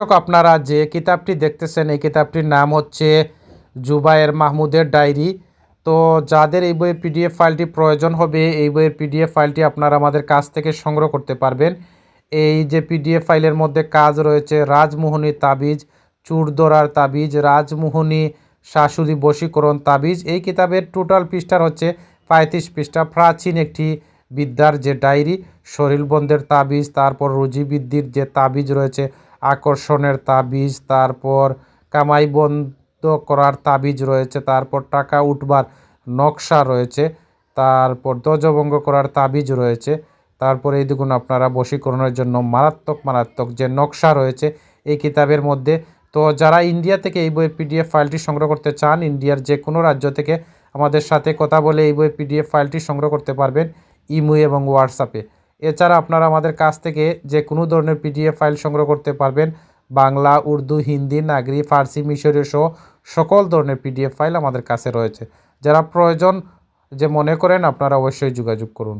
আপনারা যে কিতাবটি দেখতেছেন, এই কিতাবটির নাম হচ্ছে জুবায়ের মাহমুদের ডায়েরি। তো যাদের এই বইয়ের পিডিএফ ফাইলটি প্রয়োজন হবে, এই বইয়ের পিডিএফ ফাইলটি আপনারা আমাদের কাছ থেকে সংগ্রহ করতে পারবেন। এই যে পিডিএফ ফাইলের মধ্যে কাজ রয়েছে, রাজমোহনী তাবিজ, চুরদোরার তাবিজ, রাজমোহনী শাশুড়ি বশীকরণ তাবিজ। এই কিতাবের টোটাল পৃষ্ঠার হচ্ছে পঁয়ত্রিশ পৃষ্ঠা। প্রাচীন একটি বিদ্যার যে ডায়েরি, শরীরবন্ধের তাবিজ, তারপর রুজিবৃদ্ধির যে তাবিজ রয়েছে আকর্ষণের তাবিজ, তারপর কামাই বন্ধ করার তাবিজ রয়েছে, তারপর টাকা উঠবার নকশা রয়েছে, তারপর ধ্বজভঙ্গ করার তাবিজ রয়েছে, তারপর এই দেখুন আপনারা বশীকরণের জন্য মারাত্মক মারাত্মক যে নকশা রয়েছে, এই কিতাবের মধ্যে। তো যারা ইন্ডিয়া থেকে এই বইয়ের পিডিএফ ফাইলটি সংগ্রহ করতে চান, ইন্ডিয়ার যে কোনো রাজ্য থেকে আমাদের সাথে কথা বলে এই বইয়ের পিডিএফ ফাইলটি সংগ্রহ করতে পারবেন ইমো এবং হোয়াটসঅ্যাপে। এছাড়া আপনারা আমাদের কাছ থেকে যে কোনো ধরনের পিডিএফ ফাইল সংগ্রহ করতে পারবেন। বাংলা, উর্দু, হিন্দি, নাগরি, ফার্সি, মিশরীয় সহ সকল ধরনের পিডিএফ ফাইল আমাদের কাছে রয়েছে। যারা প্রয়োজন যে মনে করেন, আপনারা অবশ্যই যোগাযোগ করুন।